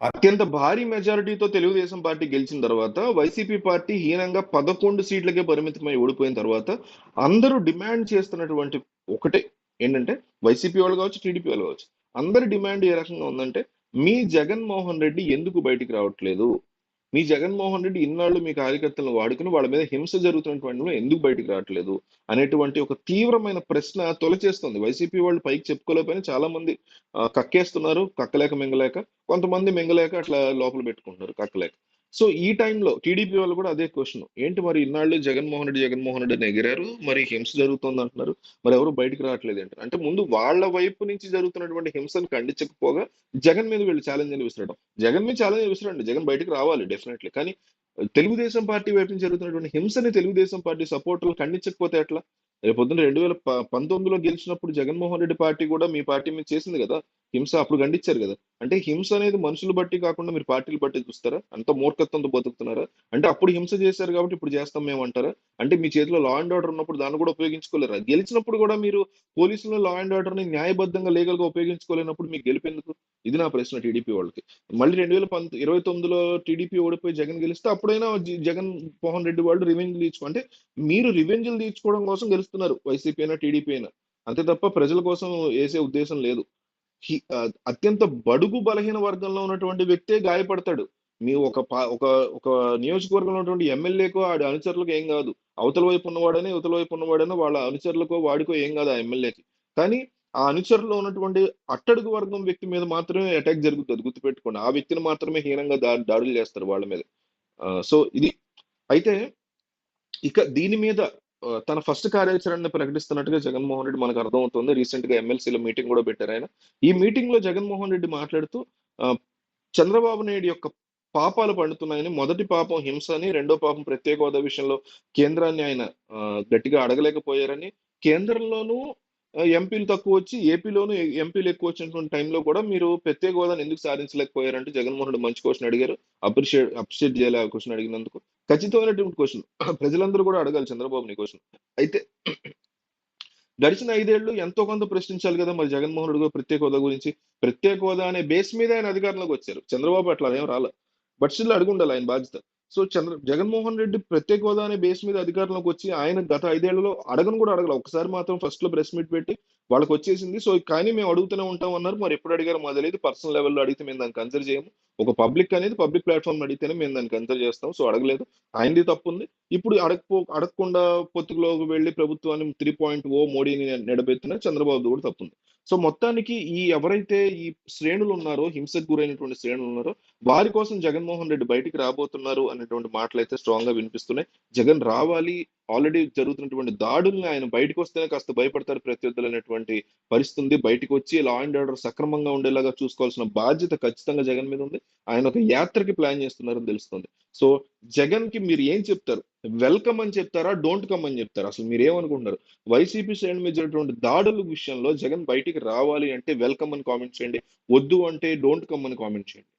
అత్యంత భారీ మెజారిటీతో తెలుగుదేశం పార్టీ గెలిచిన తర్వాత వైసీపీ పార్టీ హీనంగా పదకొండు సీట్లకే పరిమితమై ఓడిపోయిన తర్వాత అందరూ డిమాండ్ చేస్తున్నటువంటి ఒకటే ఏంటంటే వైసీపీ వాళ్ళు కావచ్చు టీడీపీ వాళ్ళు కావచ్చు అందరి డిమాండ్ ఏ రకంగా ఉందంటే మీ జగన్మోహన్ రెడ్డి ఎందుకు బయటికి రావట్లేదు? మీ జగన్మోహన్ రెడ్డి ఇన్నాళ్ళు మీ కార్యకర్తలను వాడుకుని వాళ్ళ మీద హింస జరుగుతున్నటువంటి ఎందుకు బయటకు రావట్లేదు? అనేటువంటి ఒక తీవ్రమైన ప్రశ్న తొలచేస్తుంది. వైసీపీ వాళ్ళు పైకి చెప్పుకోలేకపోయినా చాలా మంది కక్కేస్తున్నారు కక్కలేక మింగలేక కొంతమంది మింగలేక అట్లా లోపల పెట్టుకుంటున్నారు కక్కలేక. సో ఈ టైంలో టీడీపీ వాళ్ళు కూడా అదే క్వశ్చన్. ఏంటి మరి ఇన్నాళ్ళు జగన్మోహన్ రెడ్డి జగన్మోహన్ రెడ్డి ఎగిరారు? మరి హింస జరుగుతుంది అంటున్నారు. మరి ఎవరు బయటకు రావట్లేదు ఏంటి? అంటే ముందు వాళ్ళ వైపు నుంచి జరుగుతున్నటువంటి హింసను ఖండించకపోగా జగన్ మీద వీళ్ళు ఛాలెంజ్ అని విసిరడం. జగన్ మీద ఛాలెంజ్ విసిరండి. జగన్ బయటకు రావాలి డెఫినెట్లీ కానీ తెలుగుదేశం పార్టీ వైపు నుంచి జరుగుతున్నటువంటి హింసని తెలుగుదేశం పార్టీ సపోర్టర్లు ఖండించకపోతే ఎట్లా? రేపు పొద్దున్న రెండు వేల పంతొమ్మిదిలో గెలిచినప్పుడు జగన్మోహన్ రెడ్డి పార్టీ కూడా మీ పార్టీ మీద చేసింది కదా? హింస అప్పుడు ఖండించారు కదా. అంటే హింస అనేది మనుషులు బట్టి కాకుండా మీరు పార్టీలు బట్టి చూస్తారా? అంత మూర్ఖత్వంతో బతుకుతున్నారా? అంటే అప్పుడు హింస చేశారు కాబట్టి ఇప్పుడు చేస్తాం మేము అంటారా? అంటే మీ చేతిలో లా అండ్ ఆర్డర్ ఉన్నప్పుడు దాన్ని కూడా ఉపయోగించుకోలేరా? గెలిచినప్పుడు కూడా మీరు పోలీసులు లా అండ్ ఆర్డర్ని న్యాయబద్ధంగా లీగల్గా ఉపయోగించుకోలేనప్పుడు మీకు గెలిపేందుకు? ఇది నా ప్రశ్న టీడీపీ వాళ్ళకి. మళ్ళీ రెండు వేల పంత ఇరవై తొమ్మిదిలో టీడీపీ ఓడిపోయి జగన్ గెలిస్తే అప్పుడైనా జగన్ మోహన్ రెడ్డి వాళ్ళు రివెంజ్ తీర్చుకో మీరు రివెంజ్లు తీర్చుకోవడం కోసం గెలుస్తున్నారు. వైసీపీ అయినా టీడీపీ అయినా. అంతే తప్ప ప్రజల కోసం వేసే ఉద్దేశం లేదు. అత్యంత బడుగు బలహీన వర్గంలో ఉన్నటువంటి వ్యక్తే గాయపడతాడు. మీ ఒక ఒక ఒక నియోజకవర్గంలో ఉన్నటువంటి ఎమ్మెల్యేకో ఆడి అనుచరులకు ఏం కాదు. అవతల వైపు ఉన్నవాడని ఇవతల వైపు ఉన్నవాడని వాళ్ళ అనుచరులకో వాడికో ఏం కాదు ఆ ఎమ్మెల్యేకి. కానీ ఆ అనుచరులో ఉన్నటువంటి అట్టడుగు వర్గం వ్యక్తి మీద మాత్రమే అటాక్ జరుగుతుంది. గుర్తుపెట్టుకోండి. ఆ వ్యక్తిని మాత్రమే హీనంగా దా దాడులు చేస్తారు వాళ్ళ మీద. సో ఇది అయితే ఇక దీని మీద తన ఫస్ట్ కార్యాచరణను ప్రకటిస్తున్నట్టుగా జగన్మోహన్ రెడ్డి మనకు అర్థమవుతుంది. రీసెంట్గా ఎమ్మెల్సీలో మీటింగ్ కూడా పెట్టారు ఆయన. ఈ మీటింగ్లో జగన్మోహన్ రెడ్డి మాట్లాడుతూ చంద్రబాబు నాయుడు యొక్క పాపాలు పండుతున్నాయని మొదటి పాపం హింస అని రెండో పాపం ప్రత్యేక హోదా విషయంలో కేంద్రాన్ని ఆయన గట్టిగా అడగలేకపోయారని కేంద్రంలోనూ ఎంపీలు తక్కువ వచ్చి ఏపీలోనూ ఎంపీలు ఎక్కువ వచ్చినటువంటి టైంలో కూడా మీరు ప్రత్యేక హోదాను ఎందుకు సాధించలేకపోయారంటే జగన్మోహన్ రెడ్డి మంచి క్వశ్చన్ అడిగారు. అప్రిషియేట్ అప్రిషియేట్ చేయాలి క్వశ్చన్ అడిగినందుకు. ఖచ్చితమైనటువంటి క్వశ్చన్. ప్రజలందరూ కూడా అడగాలి చంద్రబాబుని క్వశ్చన్. అయితే గడిచిన ఐదేళ్ళు ఎంతో కొంత ప్రశ్నించాలి కదా మరి జగన్మోహన్ రెడ్డి గారు ప్రత్యేక హోదా గురించి. ప్రత్యేక హోదా అనే బేస్ మీద ఆయన అధికారంలోకి వచ్చారు. చంద్రబాబు అట్లా ఏం రాలే. బట్ స్టిల్ అడుగుండాలి ఆయన బాధ్యత. సో చంద్ర జగన్మోహన్ రెడ్డి ప్రత్యేక హోదా అనే బేస్ మీద అధికారంలోకి వచ్చి ఆయన గత ఐదేళ్ళలో అడగను కూడా అడగల. ఒకసారి మాత్రం ఫస్ట్లో ప్రెస్ మీట్ పెట్టి వాళ్ళకి వచ్చేసింది. సో కానీ మేము అడుగుతూనే ఉంటాం అన్నారు. మరి ఎప్పుడు అడిగారు మా తెలియదు. పర్సనల్ లెవెల్లో అడిగితే మేము దాన్ని కన్సిడర్ చేయము. ఒక పబ్లిక్ అనేది పబ్లిక్ ప్లాట్ఫామ్ అడిగితేనే మేము దాన్ని కన్సిడర్ చేస్తాం. సో అడగలేదు. ఆయనది తప్పు ఉంది. ఇప్పుడు అడగపో అడగకుండా పొత్తుకులోకి వెళ్ళి ప్రభుత్వాన్ని త్రీ పాయింట్ ఓ మోడీని నిలబెత్తిన చంద్రబాబు కూడా తప్పు ఉంది. సో మొత్తానికి ఈ ఎవరైతే ఈ శ్రేణులు ఉన్నారో హింసకు గురైనటువంటి శ్రేణులు ఉన్నారో వారి కోసం జగన్మోహన్ రెడ్డి బయటికి రాబోతున్నారు అనేటువంటి మాటలు అయితే స్ట్రాంగ్గా వినిపిస్తున్నాయి. జగన్ రావాలి ఆల్రెడీ జరుగుతున్నటువంటి దాడుల్ని ఆయన బయటకు వస్తేనే కాస్త భయపడతారు ప్రత్యర్థులు అనేటువంటి పరిస్థితి ఉంది. బయటకు వచ్చి లా అండ్ ఆర్డర్ సక్రమంగా ఉండేలాగా చూసుకోవాల్సిన బాధ్యత ఖచ్చితంగా జగన్ మీద ఉంది. ఆయన ఒక యాత్రకి ప్లాన్ చేస్తున్నారని తెలుస్తుంది. సో జగన్కి మీరు ఏం చెప్తారు? వెల్కమ్ అని చెప్తారా? డోంట్ కమ్ అని చెప్తారా? అసలు మీరు ఏమనుకుంటున్నారు? వైసీపీ సైడ్ మీద జరిగినటువంటి దాడుల విషయంలో జగన్ బయటికి రావాలి అంటే వెల్కమ్ అని కామెంట్ చేయండి. వద్దు అంటే డోంట్ కమ్ అని కామెంట్ చేయండి.